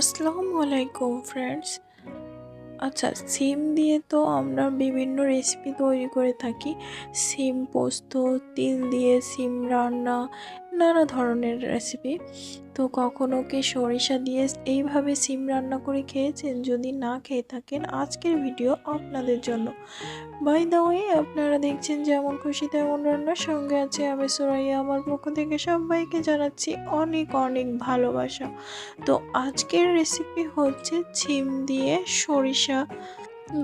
আসসালামু আলাইকুম ফ্রেন্ডস আচ্ছা সিম দিয়ে তো আমরা বিভিন্ন রেসিপি তৈরি করে থাকি। সিম পোস্ত, তিল দিয়ে সিম রান্না নানা ধরনের রেসিপি তো কখনো কি সরিষা দিয়ে এইভাবে সিম রান্না করে খেয়েছেন? যদি না খেয়ে থাকেন, আজকের ভিডিও আপনাদের জন্য। বাই দা ওয়ে আপনারা দেখছেন যেমন খুশি তেমন রান্নার সঙ্গে আছে আমি সুরাইয়া। আমার পক্ষ থেকে সবাইকে জানাচ্ছি অনেক অনেক ভালোবাসা। তো আজকের রেসিপি হচ্ছে ছিম দিয়ে সরিষা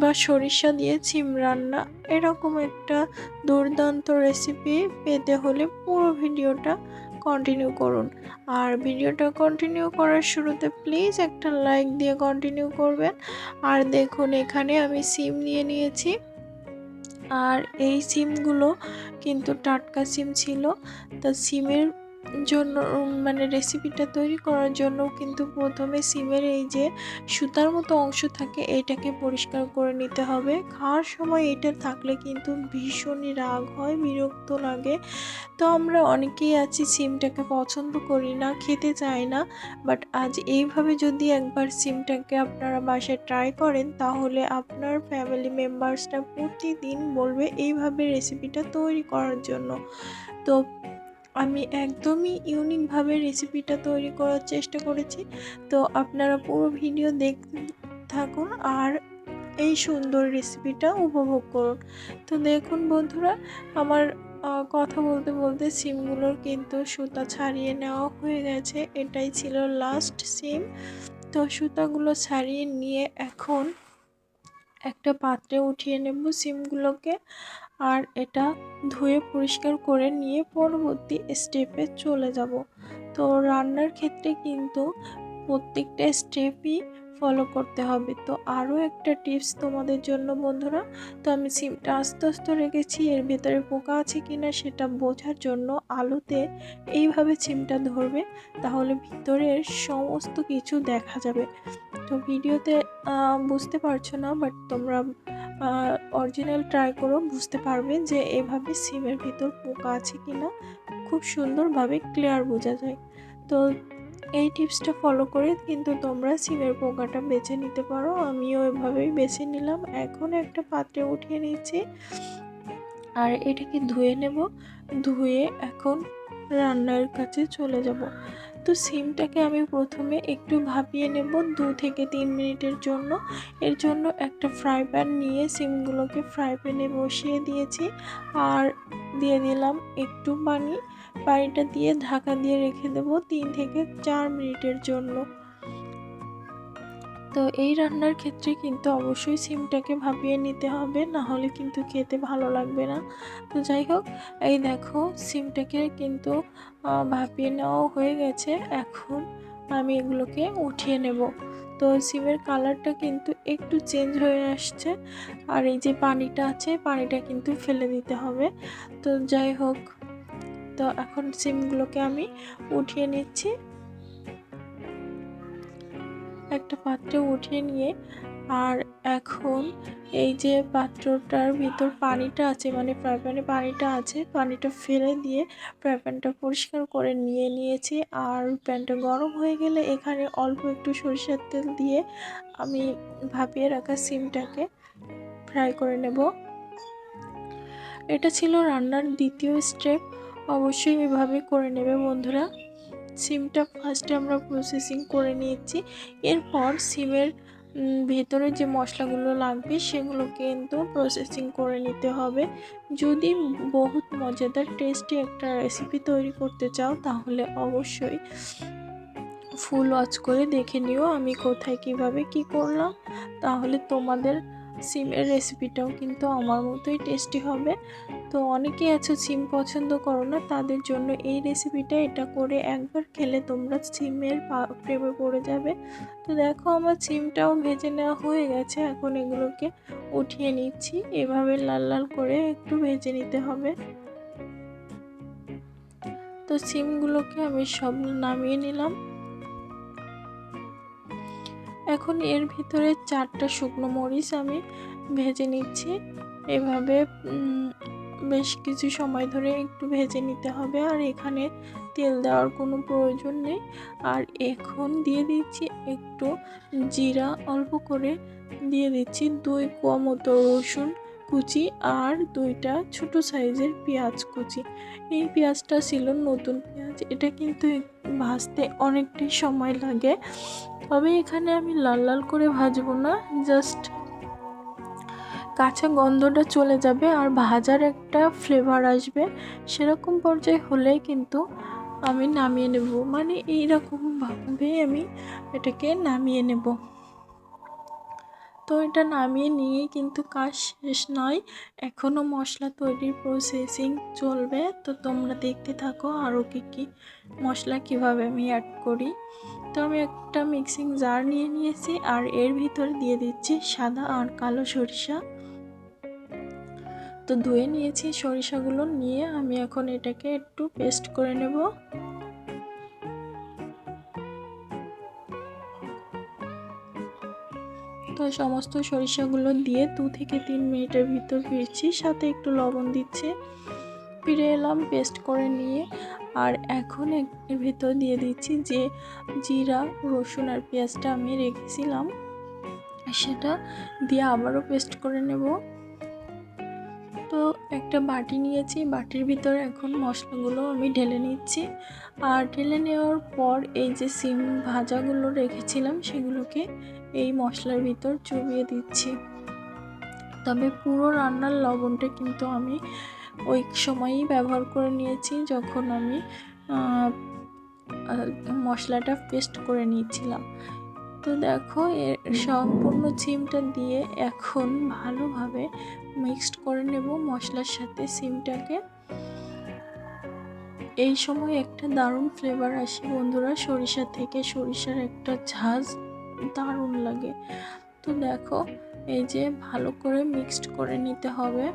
বা সরিষা দিয়ে ছিম রান্না। এরকম একটা দুর্দান্ত রেসিপি পেতে হলে পুরো ভিডিওটা কন্টিনিউ করুন। আর ভিডিওটা কন্টিনিউ করার শুরুতে প্লিজ একটা লাইক দিয়ে কন্টিনিউ করবেন। আর দেখুন, এখানে আমি সিম নিয়ে নিয়েছি। আর এই সিমগুলো কিন্তু টাটকা সিম ছিল। তা সিমের জন্য মানে রেসিপিটা তৈরি করার জন্য কিন্তু প্রথমে সিমের এই যে সুতার মতো অংশ থাকে, এটাকে পরিষ্কার করে নিতে হবে। খাওয়ার সময় এটা থাকলে কিন্তু ভীষণই রাগ হয়, বিরক্ত লাগে। তো আমরা অনেকেই আছি সিমটাকে পছন্দ করি না, খেতে চাই না বাট আজ এইভাবে যদি একবার সিমটাকে আপনারা বাসায় ট্রাই করেন, তাহলে আপনার ফ্যামিলি মেম্বার্সটা প্রতিদিন বলবে এইভাবে রেসিপিটা তৈরি করার জন্য। তো আমি একদমই ইউনিকভাবে রেসিপিটা তৈরি করার চেষ্টা করেছি। তো আপনারা পুরো ভিডিও দেখতে থাকুন আর এই সুন্দর রেসিপিটা উপভোগ করুন। তো দেখুন বন্ধুরা, আমার কথা বলতে বলতে সিমগুলোর কিন্তু সুতা ছাড়িয়ে নেওয়া হয়ে গেছে। এটাই ছিল লাস্ট সিম তো সুতাগুলো ছাড়িয়ে নিয়ে এখন একটা পাত্রে উঠিয়ে নেব সিমগুলোকে। আর এটা ধুয়ে পরিষ্কার করে নিয়ে পরবর্তী স্টেপে চলে যাব। তো রান্নার ক্ষেত্রে কিন্তু প্রত্যেকটা স্টেপই ফলো করতে হবে। তো আরও একটা টিপস তোমাদের জন্য বন্ধুরা, তো আমি সিমটা আস্তে আস্তে রেখেছি, এর ভেতরে পোকা আছে কি না সেটা বোঝার জন্য আলুতে এইভাবে সিমটা ধরবে, তাহলে ভিতরের সমস্ত কিছু দেখা যাবে। তো ভিডিওতে বুঝতে পারছ না বাট তোমরা অরিজিনাল ট্রাই করো বুঝতে পারবে যে এভাবে সিমের ভিতর পোকা আছে কি না খুব সুন্দরভাবে ক্লিয়ার বোঝা যায়। তো এই টিপসটা ফলো করে কিন্তু তোমরা সিমের পোকাটা বেছে নিতে পারো। আমিও এভাবেই বেছে নিলাম। এখন একটা পাত্রে উঠিয়ে নিচ্ছি আর এটাকে ধুয়ে নেব। ধুয়ে এখন রান্নার কাছে চলে যাব। তো সিমটাকে আমি প্রথমে একটু ভাপিয়ে নেব দু থেকে তিন মিনিটের জন্য। এর জন্য একটা ফ্রাই প্যান নিয়ে সিমগুলোকে ফ্রাই প্যানে বসিয়ে দিয়েছি আর দিয়ে দিলাম একটু পানি। পানিটা দিয়ে ঢাকা দিয়ে রেখে দেব তিন থেকে চার মিনিটের জন্য। তো এই রান্নার ক্ষেত্রে কিন্তু অবশ্যই সিমটাকে ভাপিয়ে নিতে হবে না হলে কিন্তু খেতে ভালো লাগবে না। তো যাই হোক, এই দেখো সিমটাকে কিন্তু ভাপিয়ে নেওয়া হয়ে গেছে। এখন আমি এগুলোকে উঠিয়ে নেব। তো সিমের কালারটা কিন্তু একটু চেঞ্জ হয়ে আসছে। আর এই যে পানিটা আছে, পানিটা কিন্তু ফেলে দিতে হবে। তো যাই হোক, তো এখন সিমগুলোকে আমি উঠিয়ে নিচ্ছি। একটা পাত্রে উঠিয়ে নিয়ে, আর এখন এই যে পাত্রটার ভিতর পানিটা আছে মানে ফ্রাই প্যানে পানিটা আছে, পানিটা ফেলে দিয়ে ফ্রাই প্যানটা পরিষ্কার করে নিয়ে নিয়েছি। আর প্যানটা গরম হয়ে গেলে এখানে অল্প একটু সরিষার তেল দিয়ে আমি ভাপিয়ে রাখা সিমটাকে ফ্রাই করে নেব। এটা ছিল রান্নার দ্বিতীয় স্টেপ। অবশ্যই এভাবে করে নেবে বন্ধুরা। সিমটা ফার্স্টে আমরা প্রসেসিং করে নিয়েছি। এরপর সিমের ভেতরে যে মশলাগুলো লাগবে সেগুলো কিন্তু প্রসেসিং করে নিতে হবে। যদি বহুত মজাদার টেস্টি একটা রেসিপি তৈরি করতে চাও, তাহলে অবশ্যই ফুল ওয়াচ করে দেখে নিও আমি কোথায় কীভাবে কি করলাম। তাহলে তোমাদের সিমের রেসিপিটাও কিন্তু আমার মতোই টেস্টি হবে। তো অনেকেই আছে সিম পছন্দ করো না, তাদের জন্য এই রেসিপিটা এটা করে একবার খেলে তোমরা সিমের প্রেমে পড়ে যাবে। তো দেখো আমার সিমটাও ভেজে নেওয়া হয়ে গেছে, এখন এগুলোকে উঠিয়ে নিচ্ছি। এভাবে লাল লাল করে একটু ভেজে নিতে হবে। তো সিমগুলোকে আমি সব নামিয়ে নিলাম। এখন এর ভিতরে চারটা শুকনো মরিচ আমি ভেজে নিচ্ছি। এভাবে বেশ কিছু সময় ধরে একটু ভেজে নিতে হবে আর এখানে তেল দেওয়ার কোনো প্রয়োজন নেই। আর এখন দিয়ে দিচ্ছি একটু জিরা, অল্প করে দিয়ে দিচ্ছি দুই কোয়া মতো রসুন কুচি আর দুইটা ছোট সাইজের পেঁয়াজ কুচি। এই পেঁয়াজটা ছিল নতুন পেঁয়াজ, এটা কিন্তু ভাজতে অনেকটাই সময় লাগে। তবে এখানে আমি লাল লাল করে ভাজবো না, জাস্ট কাঁচা গন্ধটা চলে যাবে আর ভাজার একটা ফ্লেভার আসবে। সেরকম পর্যায়ে হলে কিন্তু আমি নামিয়ে নেব। মানে এইরকমভাবে আমি এটাকে নামিয়ে নেব। তো এটা নামিয়ে নিয়ে কিন্তু কাজ শেষ নয়। এখনও মশলা তৈরির প্রসেসিং চলবে। তো তোমরা দেখতে থাকো আরও কী কী মশলা কীভাবে আমি অ্যাড করি। তো আমি একটা মিক্সিং জার নিয়ে নিয়েছি আর এর ভিতরে দিয়ে দিচ্ছি সাদা আর কালো সরিষা। তো ধুয়ে নিয়েছি সরিষাগুলো নিয়ে আমি এখন এটাকে একটু পেস্ট করে নেব। তো সমস্ত সরিষাগুলো দিয়ে দু থেকে তিন মিনিটের ভিতর ফিরছি, সাথে একটু লবণ দিচ্ছি। ফিরে এলাম পেস্ট করে নিয়ে, আর এখন এর ভিতর দিয়ে দিচ্ছি যে জিরা, রসুন আর পেঁয়াজটা আমি রেখেছিলাম সেটা দিয়ে আবারও পেস্ট করে নেব। তো একটা বাটি নিয়েছি, বাটির ভিতরে এখন মশলাগুলো আমি ঢেলে নিচ্ছি। আর ঢেলে নেওয়ার পর এই যে সিম ভাজাগুলো রেখেছিলাম, সেগুলোকে এই মশলার ভিতর চুবিয়ে দিচ্ছি। তবে পুরো রান্নার লবণটা কিন্তু আমি ওই সময়ই ব্যবহার করে নিয়েছি, যখন আমি মশলাটা পেস্ট করে নিয়েছিলাম। তো দেখো, এর সম্পূর্ণ সিমটা দিয়ে এখন ভালোভাবে মিক্সড করে নেব মশলার সাথে সিমটাকে। এই সময় একটা দারুণ ফ্লেভার আসে বন্ধুরা, সরিষা থেকে সরিষার একটা ঝাঁজ দারুণ লাগে। তো দেখো, এই যে ভালো করে মিক্সড করে নিতে হবে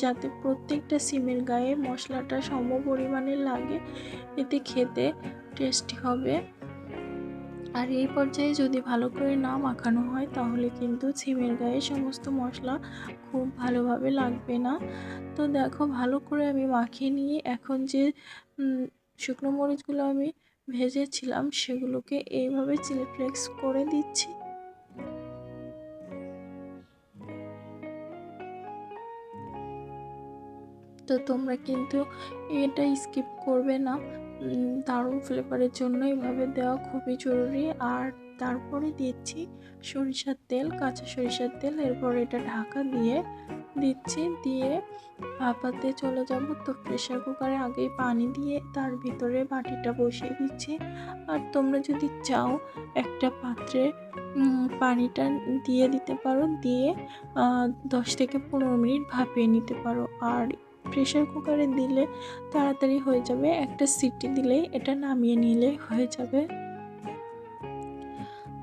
যাতে প্রত্যেকটা সিমের গায়ে মশলাটা সম পরিমাণে লাগে, এতে খেতে টেস্টি হবে। আর এই পর্যায়ে যদি ভালো করে না মাখানো হয়, তাহলে কিন্তু ছিমের গায়ে সমস্ত মশলা খুব ভালোভাবে লাগবে না। তো দেখো, ভালো করে আমি মাখিয়ে নিয়ে এখন যে শুকনো মরিচগুলো আমি ভেজেছিলাম, সেগুলোকে এইভাবে চিলি ফ্লেক্স করে দিচ্ছি। তো তোমরা কিন্তু এটা স্কিপ করবে না। দারুণ ফ্লেভারের জন্য এইভাবে দেওয়া খুবই জরুরি। আর তারপরে দিচ্ছি সরিষার তেল, কাঁচা সরিষার তেল। এরপর এটা ঢাকা দিয়ে দিচ্ছি। দিয়ে ভাপাতে চলে যাব তো প্রেশার কুকারে আগেই পানি দিয়ে তার ভিতরে বাটিটা বসিয়ে দিচ্ছি। আর তোমরা যদি চাও একটা পাত্রে পানিটা দিয়ে দিতে পারো। দিয়ে দশ থেকে পনেরো মিনিট ভাপিয়ে নিতে পারো। আর প্রেশার কুকারে দিলে তাড়াতাড়ি হয়ে যাবে। একটা সিটি দিলেই এটা নামিয়ে নিলে হয়ে যাবে।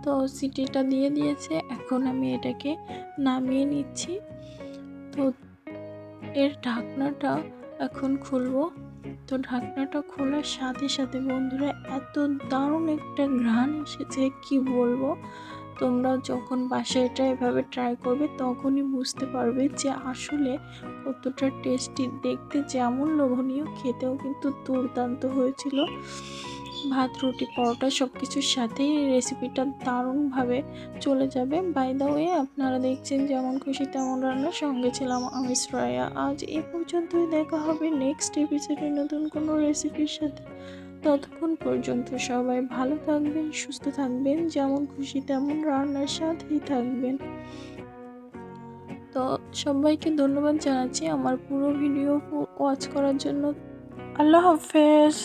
তো সিটিটা দিয়ে দিয়েছে, এখন আমি এটাকে নামিয়ে নিচ্ছি। তো এর ঢাকনাটা এখন খুলবো। তো ঢাকনাটা খোলার সাথে সাথে বন্ধুরা, এত দারুণ একটা ঘ্রাণ এসেছে, কি বলব? তোমরা যখন বাসায় এটা এভাবে ট্রাই করবে, তখনই বুঝতে পারবে যে আসলে কতটা টেস্টি দেখতে যেমন লোভনীয়, খেতেও কিন্তু দুর্দান্ত হয়েছিল। ভাত, রুটি, পরোটা সব কিছুর সাথেই এই রেসিপিটা দারুণভাবে চলে যাবে। বাই দ্য ওয়ে আপনারা দেখছেন যেমন খুশি তেমন রান্না সঙ্গে ছিলাম আমি শ্রেয়া। আজ এ পর্যন্তই দেখা হবে নেক্সট এপিসোডে নতুন কোনো রেসিপির সাথে। ততক্ষণ পর্যন্ত সবাই ভালো থাকবেন, সুস্থ থাকবেন, যেমন খুশি তেমন রান্নার সাথেই থাকবেন। তো সবাইকে ধন্যবাদ জানাচ্ছি আমার পুরো ভিডিও ওয়াচ করার জন্য। আল্লাহ হাফেজ।